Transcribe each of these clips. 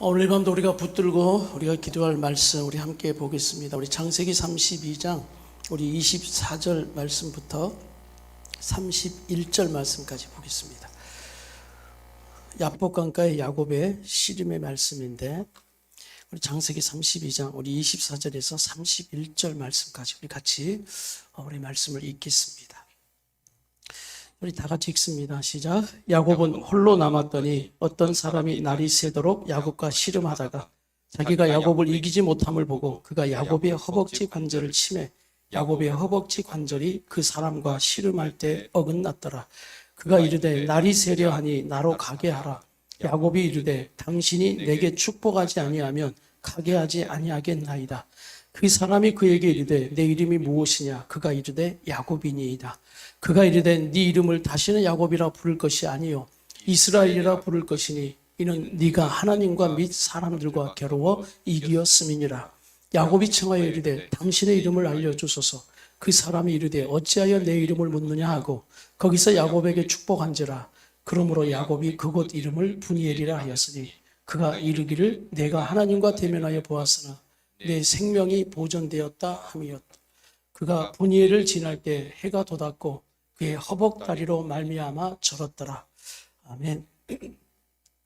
오늘 밤도 우리가 붙들고 우리가 기도할 말씀 우리 함께 보겠습니다. 우리 창세기 32장 우리 24절 말씀부터 31절 말씀까지 보겠습니다. 야복강가의 야곱의 씨름의 말씀인데 우리 장세기 32장 우리 24절에서 31절 말씀까지 우리 같이 어, 우리 말씀을 읽겠습니다. 우리 다 같이 읽습니다. 시작. 야곱은 홀로 남았더니 어떤 사람이 날이 새도록 야곱과 씨름하다가 자기가 야곱을 이기지 못함을 보고 그가 야곱의 허벅지 관절을 치매 야곱의 허벅지 관절이 그 사람과 씨름할 때 어긋났더라. 그가 이르되 날이 세려하니 나로 가게 하라. 야곱이 이르되 당신이 내게 축복하지 아니하면 가게 하지 아니하겠나이다. 그 사람이 그에게 이르되 내 이름이 무엇이냐 그가 이르되 야곱이니이다. 그가 이르되 네 이름을 다시는 야곱이라 부를 것이 아니요 이스라엘이라 부를 것이니 이는 네가 하나님과 및 사람들과 겨루어 이기었음이니라. 야곱이 청하여 이르되 당신의 이름을 알려주소서. 그 사람이 이르되 어찌하여 내 이름을 묻느냐 하고 거기서 야곱에게 축복한지라. 그러므로 야곱이 그곳 이름을 분이엘이라 하였으니 그가 이르기를 내가 하나님과 대면하여 보았으나 내 생명이 보존되었다 함이었다. 그가 분이엘을 지날 때 해가 돋았고 그의 허벅다리로 말미암아 절었더라. 아멘.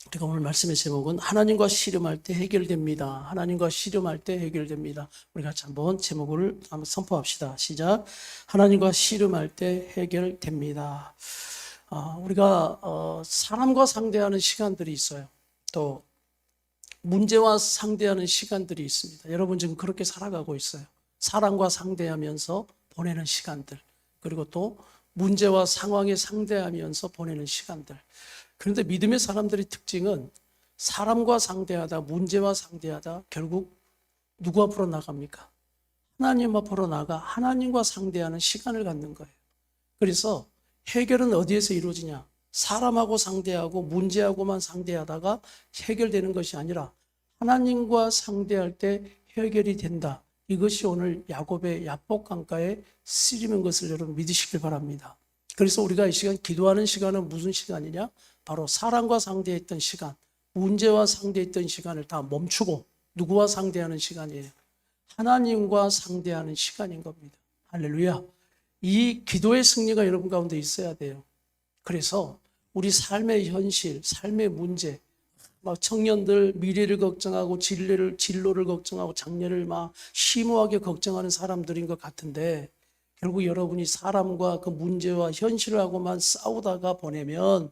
우리가 오늘 말씀의 제목은 하나님과 씨름할 때 해결됩니다. 하나님과 씨름할 때 해결됩니다. 우리 같이 한번 제목을 한번 선포합시다. 시작. 하나님과 씨름할 때 해결됩니다. 아, 우리가 어, 사람과 상대하는 시간들이 있어요. 또 문제와 상대하는 시간들이 있습니다. 여러분 지금 그렇게 살아가고 있어요. 사람과 상대하면서 보내는 시간들. 그리고 또 문제와 상황에 상대하면서 보내는 시간들. 그런데 믿음의 사람들의 특징은 사람과 상대하다, 문제와 상대하다, 결국 누구 앞으로 나갑니까? 하나님 앞으로 나가 하나님과 상대하는 시간을 갖는 거예요. 그래서 해결은 어디에서 이루어지냐? 사람하고 상대하고 문제하고만 상대하다가 해결되는 것이 아니라 하나님과 상대할 때 해결이 된다. 이것이 오늘 야곱의 야복강가의 씨름인 것을 여러분 믿으시길 바랍니다. 그래서 우리가 이 시간 기도하는 시간은 무슨 시간이냐? 바로 사람과 상대했던 시간, 문제와 상대했던 시간을 다 멈추고 누구와 상대하는 시간이에요? 하나님과 상대하는 시간인 겁니다. 할렐루야. 이 기도의 승리가 여러분 가운데 있어야 돼요. 그래서 우리 삶의 현실, 삶의 문제, 막 청년들 미래를 걱정하고 진로를, 진로를 걱정하고 장래를 막 심오하게 걱정하는 사람들인 것 같은데 결국 여러분이 사람과 그 문제와 현실하고만 싸우다가 보내면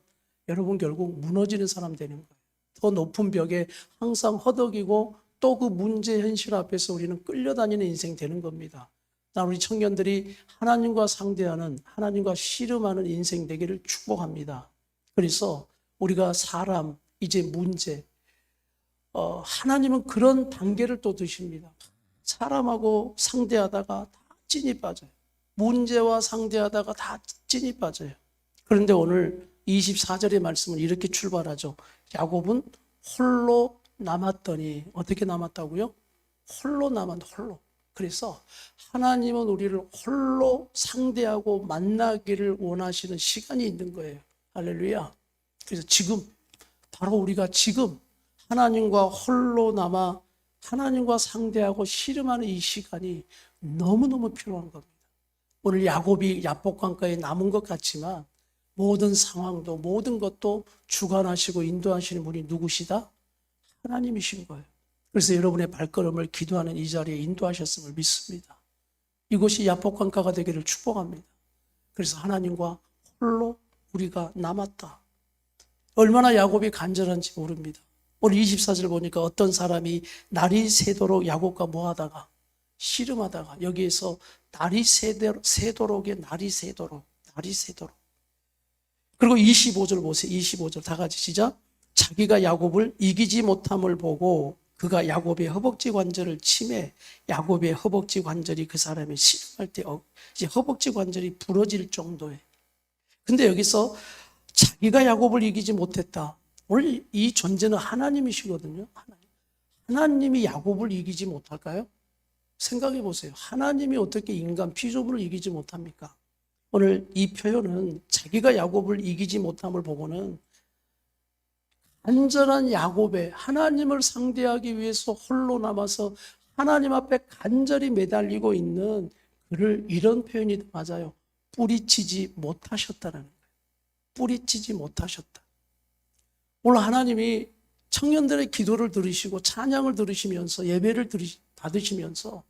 여러분 결국 무너지는 사람 되는 거예요. 더 높은 벽에 항상 허덕이고 또 그 문제 현실 앞에서 우리는 끌려다니는 인생 되는 겁니다. 나 우리 청년들이 하나님과 상대하는 하나님과 씨름하는 인생 되기를 축복합니다. 그래서 우리가 사람 이제 문제 어, 하나님은 그런 단계를 또 드십니다. 사람하고 상대하다가 다 찐이 빠져요. 문제와 상대하다가 다 찐이 빠져요. 그런데 오늘 24절의 말씀은 이렇게 출발하죠. 야곱은 홀로 남았더니 어떻게 남았다고요? 홀로 남았 홀로. 그래서 하나님은 우리를 홀로 상대하고 만나기를 원하시는 시간이 있는 거예요. 할렐루야. 그래서 지금 바로 우리가 지금 하나님과 홀로 남아 하나님과 상대하고 씨름하는 이 시간이 너무너무 필요한 겁니다. 오늘 야곱이 야복강가에 남은 것 같지만 모든 상황도 모든 것도 주관하시고 인도하시는 분이 누구시다? 하나님이신 거예요. 그래서 여러분의 발걸음을 기도하는 이 자리에 인도하셨음을 믿습니다. 이곳이 야복강가가 되기를 축복합니다. 그래서 하나님과 홀로 우리가 남았다. 얼마나 야곱이 간절한지 모릅니다. 오늘 24절 보니까 어떤 사람이 날이 새도록 야곱과 뭐하다가 씨름하다가 여기에서 날이 새도록, 새도록에 날이 새도록 날이 새도록 그리고 25절 보세요. 25절 다 같이 시작. 자기가 야곱을 이기지 못함을 보고 그가 야곱의 허벅지 관절을 치매 야곱의 허벅지 관절이 그 사람이 씨름할 때 어, 허벅지 관절이 부러질 정도에 근데 여기서 자기가 야곱을 이기지 못했다. 오늘 이 존재는 하나님이시거든요. 하나님. 하나님이 야곱을 이기지 못할까요? 생각해 보세요. 하나님이 어떻게 인간 피조물을 이기지 못합니까? 오늘 이 표현은 자기가 야곱을 이기지 못함을 보고는 간절한 야곱에 하나님을 상대하기 위해서 홀로 남아서 하나님 앞에 간절히 매달리고 있는 그를 이런 표현이 맞아요. 뿌리치지 못하셨다는. 뿌리치지 못하셨다. 오늘 하나님이 청년들의 기도를 들으시고 찬양을 들으시면서 예배를 받으시면서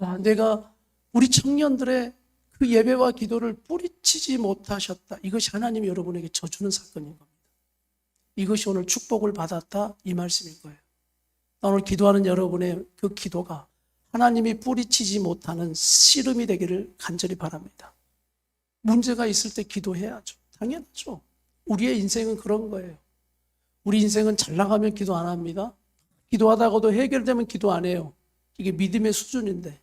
아, 내가 우리 청년들의 그 예배와 기도를 뿌리치지 못하셨다. 이것이 하나님이 여러분에게 져주는 사건인 겁니다. 이것이 오늘 축복을 받았다. 이 말씀인 거예요. 오늘 기도하는 여러분의 그 기도가 하나님이 뿌리치지 못하는 씨름이 되기를 간절히 바랍니다. 문제가 있을 때 기도해야죠. 당연하죠. 우리의 인생은 그런 거예요. 우리 인생은 잘 나가면 기도 안 합니다. 기도하다가도 해결되면 기도 안 해요. 이게 믿음의 수준인데.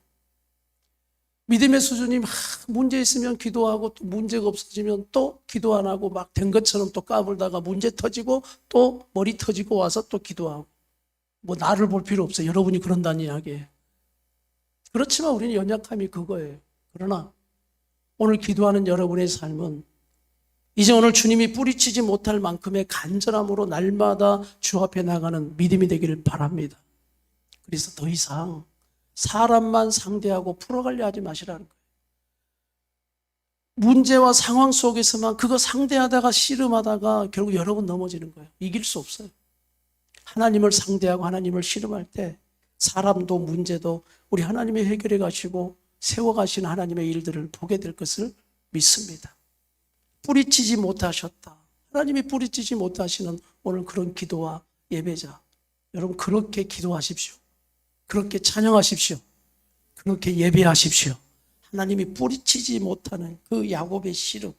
믿음의 수준이 막 문제 있으면 기도하고 또 문제가 없어지면 또 기도 안 하고 막 된 것처럼 또 까불다가 문제 터지고 또 머리 터지고 와서 또 기도하고. 뭐 나를 볼 필요 없어요. 여러분이 그런다는 이야기예요. 그렇지만 우리는 연약함이 그거예요. 그러나 오늘 기도하는 여러분의 삶은 이제 오늘 주님이 뿌리치지 못할 만큼의 간절함으로 날마다 주 앞에 나가는 믿음이 되기를 바랍니다. 그래서 더 이상 사람만 상대하고 풀어가려 하지 마시라는 거예요. 문제와 상황 속에서만 그거 상대하다가 씨름하다가 결국 여러분 넘어지는 거예요. 이길 수 없어요. 하나님을 상대하고 하나님을 씨름할 때 사람도 문제도 우리 하나님이 해결해 가시고 세워 가시는 하나님의 일들을 보게 될 것을 믿습니다. 뿌리치지 못하셨다. 하나님이 뿌리치지 못하시는 오늘 그런 기도와 예배자. 여러분 그렇게 기도하십시오. 그렇게 찬양하십시오. 그렇게 예배하십시오. 하나님이 뿌리치지 못하는 그 야곱의 씨름.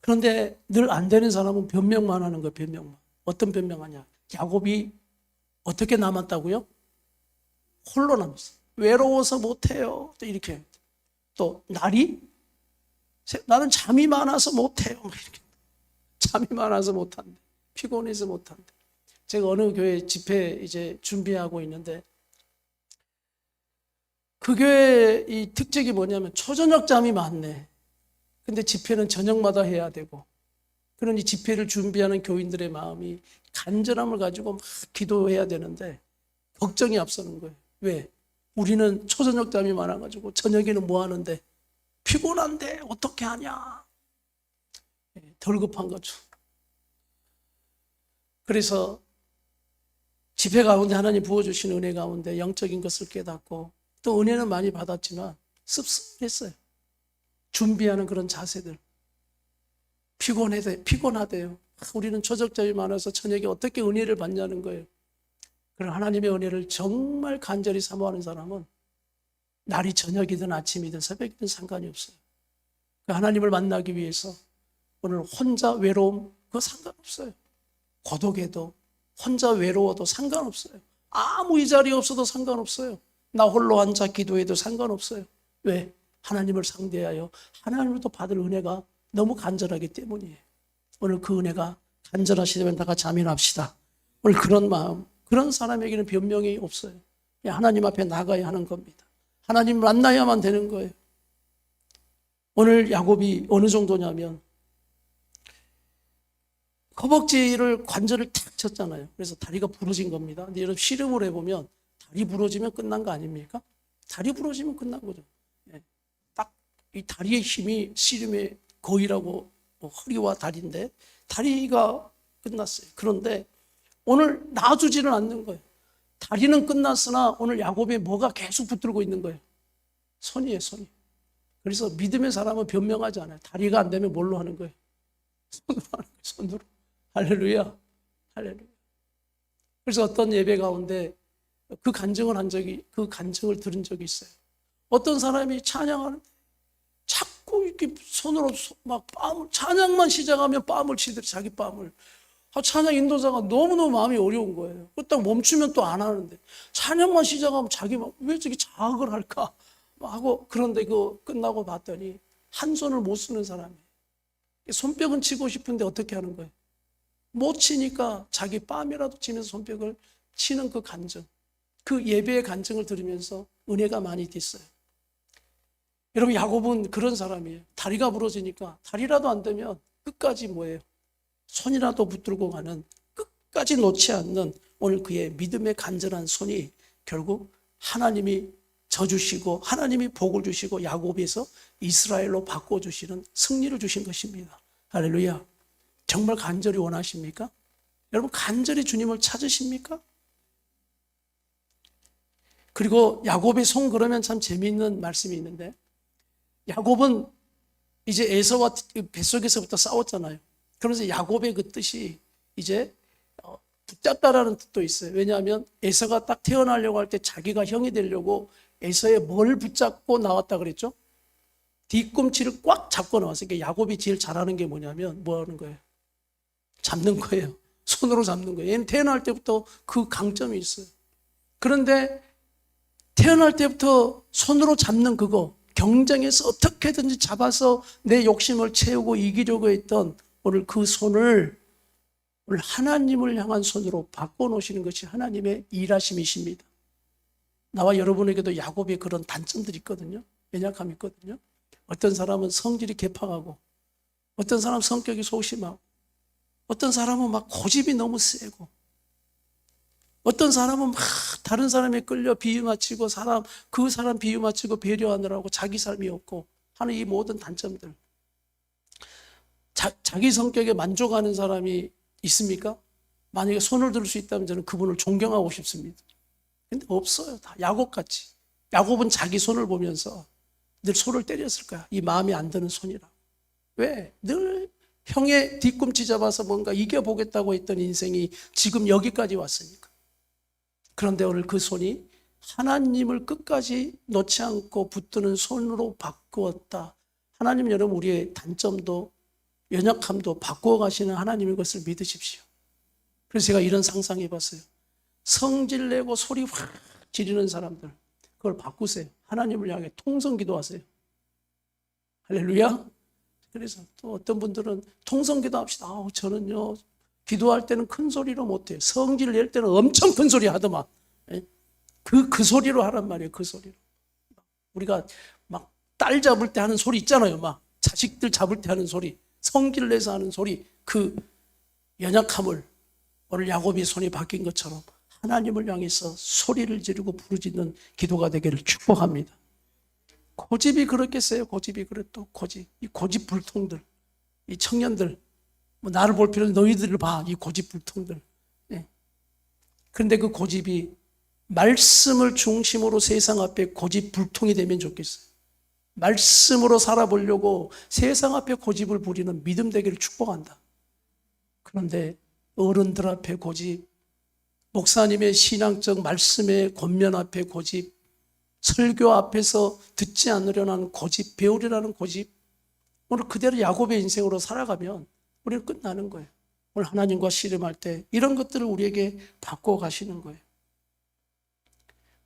그런데 늘 안 되는 사람은 변명만 하는 거예요, 변명만. 어떤 변명하냐? 야곱이 어떻게 남았다고요? 홀로 남았어. 외로워서 못해요. 또 이렇게. 또 날이 나는 잠이 많아서 못해요. 막 이렇게. 잠이 많아서 못한대. 피곤해서 못한대. 제가 어느 교회 집회 이제 준비하고 있는데 그 교회 이 특징이 뭐냐면 초저녁 잠이 많네. 근데 집회는 저녁마다 해야 되고 그러니 집회를 준비하는 교인들의 마음이 간절함을 가지고 막 기도해야 되는데 걱정이 앞서는 거예요. 왜? 우리는 초저녁 잠이 많아가지고 저녁에는 뭐 하는데 피곤한데 어떻게 하냐? 예, 덜 급한 거죠. 그래서 집회 가운데 하나님 부어주신 은혜 가운데 영적인 것을 깨닫고 또 은혜는 많이 받았지만 씁쓸했어요. 준비하는 그런 자세들. 피곤해, 피곤하대요. 우리는 초적점이 많아서 저녁에 어떻게 은혜를 받냐는 거예요. 그런 하나님의 은혜를 정말 간절히 사모하는 사람은 날이 저녁이든 아침이든 새벽이든 상관이 없어요. 그 하나님을 만나기 위해서 오늘 혼자 외로움 그거 상관없어요. 고독해도 혼자 외로워도 상관없어요. 아무 이 자리에 없어도 상관없어요. 나 홀로 앉아 기도해도 상관없어요. 왜? 하나님을 상대하여 또 받을 은혜가 너무 간절하기 때문이에요. 오늘 그 은혜가 간절하시다면 다 같이 아멘합시다. 오늘 그런 마음, 그런 사람에게는 변명이 없어요. 하나님 앞에 나가야 하는 겁니다. 하나님 만나야만 되는 거예요. 오늘 야곱이 어느 정도냐면 허벅지를 관절을 탁 쳤잖아요. 그래서 다리가 부러진 겁니다. 근데 여러분 씨름을 해보면 다리 부러지면 끝난 거 아닙니까? 다리 부러지면 끝난 거죠. 딱이 다리의 힘이 씨름의 거의라고 뭐 허리와 다리인데 다리가 끝났어요. 그런데 오늘 놔주지는 않는 거예요. 다리는 끝났으나 오늘 야곱에 뭐가 계속 붙들고 있는 거예요. 손이에요, 손이. 그래서 믿음의 사람은 변명하지 않아요. 다리가 안 되면 뭘로 하는 거예요? 손으로 하는 거예요, 손으로. 할렐루야. 할렐루야. 그래서 어떤 예배 가운데 그 간증을 한 적이, 그 간증을 들은 적이 있어요. 어떤 사람이 찬양하는데 자꾸 이렇게 손으로 막 뺨을, 찬양만 시작하면 뺨을 치더래, 자기 뺨을. 아, 찬양 인도자가 너무너무 마음이 어려운 거예요. 그딱 멈추면 또 안 하는데. 찬양만 시작하면 자기 왜 저기 자학을 할까? 하고, 그런데 그 끝나고 봤더니 한 손을 못 쓰는 사람이. 손뼉은 치고 싶은데 어떻게 하는 거예요? 못 치니까 자기 뺨이라도 치면서 손뼉을 치는 그 간증. 그 예배의 간증을 들으면서 은혜가 많이 됐어요. 여러분, 야곱은 그런 사람이에요. 다리가 부러지니까 다리라도 안 되면 끝까지 뭐예요? 손이라도 붙들고 가는 끝까지 놓지 않는 오늘 그의 믿음의 간절한 손이 결국 하나님이 져주시고 하나님이 복을 주시고 야곱에서 이스라엘로 바꿔주시는 승리를 주신 것입니다. 할렐루야. 정말 간절히 원하십니까? 여러분 간절히 주님을 찾으십니까? 그리고 야곱의 손 그러면 참 재미있는 말씀이 있는데 야곱은 이제 에서와 뱃속에서부터 싸웠잖아요. 그러면서 야곱의 그 뜻이 이제 어, 붙잡다라는 뜻도 있어요. 왜냐하면 에서가 딱 태어나려고 할 때 자기가 형이 되려고 에서의 뭘 붙잡고 나왔다 그랬죠? 뒤꿈치를 꽉 잡고 나왔어요. 그러니까 야곱이 제일 잘하는 게 뭐냐면 뭐 하는 거예요? 잡는 거예요. 손으로 잡는 거예요. 얘는 태어날 때부터 그 강점이 있어요. 그런데 태어날 때부터 손으로 잡는 그거 경쟁에서 어떻게든지 잡아서 내 욕심을 채우고 이기려고 했던 오늘 그 손을 오늘 하나님을 향한 손으로 바꿔놓으시는 것이 하나님의 일하심이십니다. 나와 여러분에게도 야곱의 그런 단점들이 있거든요. 연약함이 있거든요. 어떤 사람은 성질이 개팍하고 어떤 사람은 성격이 소심하고 어떤 사람은 막 고집이 너무 세고 어떤 사람은 막 다른 사람에 끌려 비유 맞추고 사람 그 사람 비유 맞추고 배려하느라고 자기 삶이 없고 하는 이 모든 단점들 자, 자기 성격에 만족하는 사람이 있습니까? 만약에 손을 들 수 있다면 저는 그분을 존경하고 싶습니다. 근데 없어요. 다 야곱같이. 야곱은 자기 손을 보면서 늘 손을 때렸을 거야. 이 마음에 안 드는 손이라. 왜? 늘 형의 뒤꿈치 잡아서 뭔가 이겨보겠다고 했던 인생이 지금 여기까지 왔으니까. 그런데 오늘 그 손이 하나님을 끝까지 놓지 않고 붙드는 손으로 바꾸었다. 하나님 여러분 우리의 단점도 연약함도 바꾸어 가시는 하나님의 것을 믿으십시오. 그래서 제가 이런 상상해 봤어요. 성질 내고 소리 확 지르는 사람들 그걸 바꾸세요. 하나님을 향해 통성 기도하세요. 할렐루야. 그래서 또 어떤 분들은 통성 기도합시다. 아우 저는요 기도할 때는 큰 소리로 못해요. 성질 낼 때는 엄청 큰 소리 하더만. 그, 그 소리로 하란 말이에요. 그 소리로. 우리가 막 딸 잡을 때 하는 소리 있잖아요. 막 자식들 잡을 때 하는 소리. 성질 내서 하는 소리. 그 연약함을 오늘 야곱이 손이 바뀐 것처럼 하나님을 향해서 소리를 지르고 부르짖는 기도가 되기를 축복합니다. 고집이 그렇겠어요. 고집이 그래도 고집. 이 고집 불통들. 이 청년들. 뭐 나를 볼 필요는 너희들을 봐. 이 고집 불통들. 예. 그런데 그 고집이 말씀을 중심으로 세상 앞에 고집 불통이 되면 좋겠어요. 말씀으로 살아보려고 세상 앞에 고집을 부리는 믿음 되기를 축복한다. 그런데 어른들 앞에 고집, 목사님의 신앙적 말씀의 권면 앞에 고집, 설교 앞에서 듣지 않으려는 고집, 배우려는 고집, 오늘 그대로 야곱의 인생으로 살아가면 우리는 끝나는 거예요. 오늘 하나님과 씨름할 때 이런 것들을 우리에게 바꿔 가시는 거예요.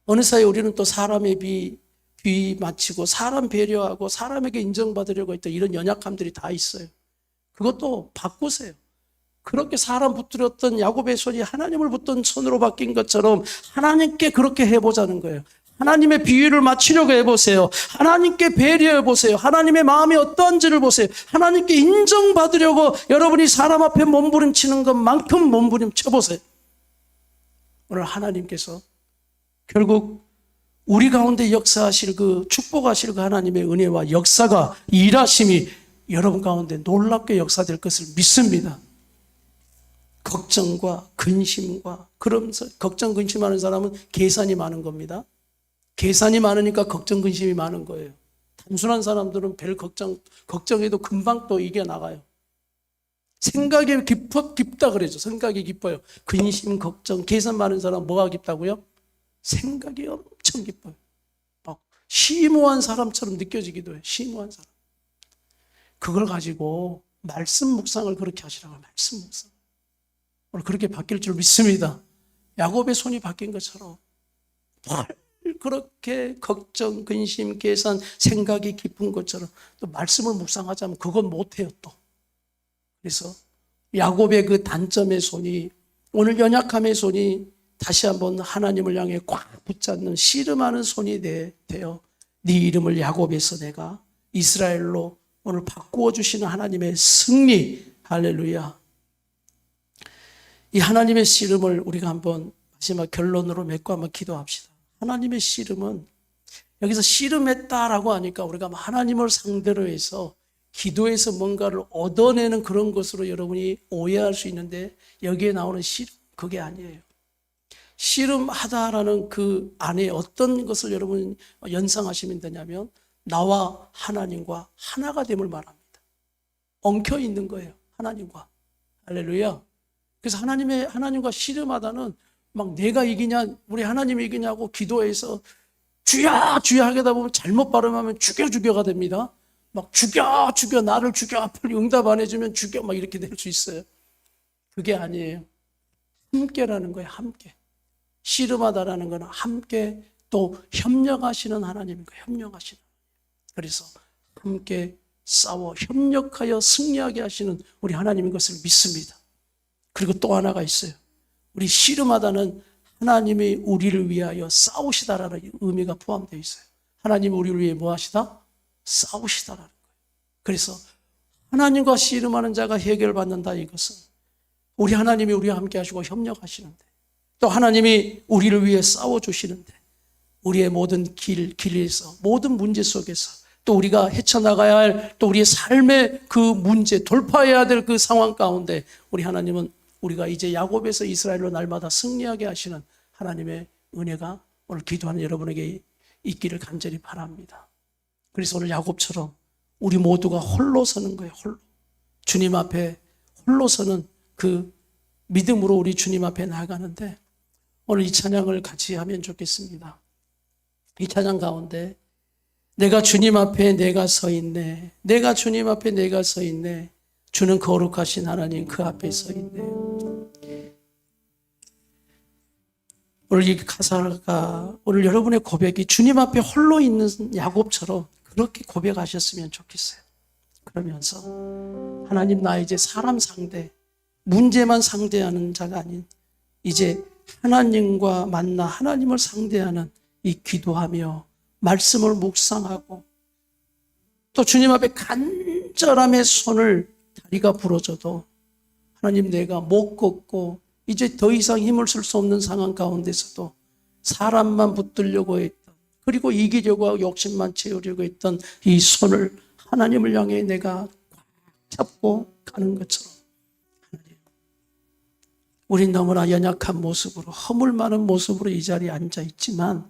어느 사이 우리는 또 사람의 비, 비 맞추고 사람 배려하고 사람에게 인정받으려고 했던 이런 연약함들이 다 있어요. 그것도 바꾸세요. 그렇게 사람 붙들었던 야곱의 손이 하나님을 붙던 손으로 바뀐 것처럼 하나님께 그렇게 해보자는 거예요. 하나님의 비유를 맞추려고 해보세요. 하나님께 배려해 보세요. 하나님의 마음이 어떠한지를 보세요. 하나님께 인정받으려고 여러분이 사람 앞에 몸부림치는 것만큼 몸부림쳐 보세요. 오늘 하나님께서 결국 우리 가운데 역사하실 그 축복하실 그 하나님의 은혜와 역사가 일하심이 여러분 가운데 놀랍게 역사될 것을 믿습니다. 걱정과 근심과 그러면서 걱정 근심하는 사람은 계산이 많은 겁니다. 계산이 많으니까 걱정 근심이 많은 거예요. 단순한 사람들은 별 걱정 걱정해도 금방 또 이겨 나가요. 생각이 깊어 깊다 그러죠. 생각이 깊어요. 근심, 걱정, 계산 많은 사람 뭐가 깊다고요? 생각이 엄 청 깊어요. 막 심오한 사람처럼 느껴지기도 해요. 심오한 사람. 그걸 가지고 말씀 묵상을 그렇게 하시라고 말씀 묵상. 오늘 그렇게 바뀔 줄 믿습니다. 야곱의 손이 바뀐 것처럼 그렇게 걱정, 근심, 계산, 생각이 깊은 것처럼 또 말씀을 묵상하자면 그건 못해요 또. 그래서 야곱의 그 단점의 손이 오늘 연약함의 손이 다시 한번 하나님을 향해 꽉 붙잡는 씨름하는 손이 되, 되어 네 이름을 야곱에서 내가 이스라엘로 오늘 바꾸어 주시는 하나님의 승리 할렐루야. 이 하나님의 씨름을 우리가 한번 마지막 결론으로 맺고 한번 기도합시다. 하나님의 씨름은 여기서 씨름했다라고 하니까 우리가 하나님을 상대로 해서 기도에서 뭔가를 얻어내는 그런 것으로 여러분이 오해할 수 있는데 여기에 나오는 씨름 그게 아니에요. 씨름하다라는 그 안에 어떤 것을 여러분 연상하시면 되냐면 나와 하나님과 하나가 됨을 말합니다. 엉켜 있는 거예요. 하나님과. 할렐루야. 그래서 하나님의 하나님과 씨름하다는 막 내가 이기냐 우리 하나님이 이기냐고 기도해서 주야 주야 하게다 보면 잘못 발음하면 죽여 죽여가 됩니다. 막 죽여 죽여 나를 죽여 빨리 응답 안 해주면 죽여 막 이렇게 될 수 있어요. 그게 아니에요. 함께라는 거예요. 함께. 씨름하다라는 거는 함께 또 협력하시는 거예요. 협력하시는. 그래서 함께 싸워 협력하여 승리하게 하시는 우리 하나님인 것을 믿습니다. 그리고 또 하나가 있어요. 우리 씨름하다는 하나님이 우리를 위하여 싸우시다라는 의미가 포함되어 있어요. 하나님이 우리를 위해 뭐 하시다? 싸우시다라는 거예요. 그래서 하나님과 씨름하는 자가 해결받는다 이것은 우리 하나님이 우리와 함께 하시고 협력하시는데 또 하나님이 우리를 위해 싸워주시는데 우리의 모든 길, 길에서 모든 문제 속에서 또 우리가 헤쳐나가야 할 또 우리의 삶의 그 문제 돌파해야 될 그 상황 가운데 우리 하나님은 우리가 이제 야곱에서 이스라엘로 날마다 승리하게 하시는 하나님의 은혜가 오늘 기도하는 여러분에게 있기를 간절히 바랍니다. 그래서 오늘 야곱처럼 우리 모두가 홀로 서는 거예요. 홀로. 주님 앞에 홀로 서는 그 믿음으로 우리 주님 앞에 나아가는데 오늘 이 찬양을 같이 하면 좋겠습니다. 이 찬양 가운데 내가 주님 앞에 내가 서 있네. 내가 주님 앞에 내가 서 있네. 주는 거룩하신 하나님 그 앞에 서 있네. 오늘 이 가사가 오늘 여러분의 고백이 주님 앞에 홀로 있는 야곱처럼 그렇게 고백하셨으면 좋겠어요. 그러면서 하나님 나 이제 사람 상대 문제만 상대하는 자가 아닌 이제 하나님과 만나 하나님을 상대하는 이 기도하며 말씀을 묵상하고 또 주님 앞에 간절함의 손을 다리가 부러져도 하나님 내가 못 걷고 이제 더 이상 힘을 쓸 수 없는 상황 가운데서도 사람만 붙들려고 했던 그리고 이기려고 하고 욕심만 채우려고 했던 이 손을 하나님을 향해 내가 꽉 잡고 가는 것처럼 우린 너무나 연약한 모습으로 허물 많은 모습으로 이 자리에 앉아 있지만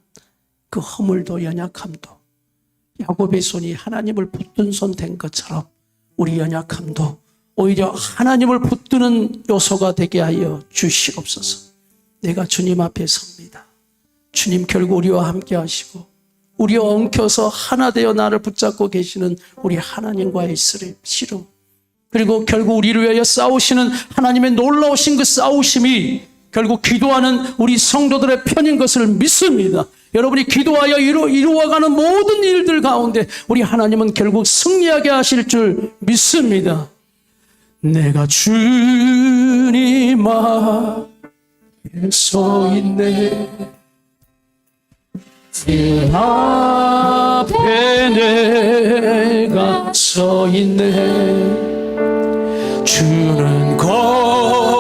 그 허물도 연약함도 야곱의 손이 하나님을 붙든 손 된 것처럼 우리 연약함도 오히려 하나님을 붙드는 요소가 되게 하여 주시옵소서. 내가 주님 앞에 섭니다. 주님 결국 우리와 함께 하시고 우리와 엉켜서 하나 되어 나를 붙잡고 계시는 우리 하나님과의 씨름 그리고 결국 우리를 위하여 싸우시는 하나님의 놀라우신 그 싸우심이 결국 기도하는 우리 성도들의 편인 것을 믿습니다. 여러분이 기도하여 이루, 이루어가는 모든 일들 가운데 우리 하나님은 결국 승리하게 하실 줄 믿습니다. 내가 주님 앞에 서 있네 그 앞에 내가 서 있네 주는 거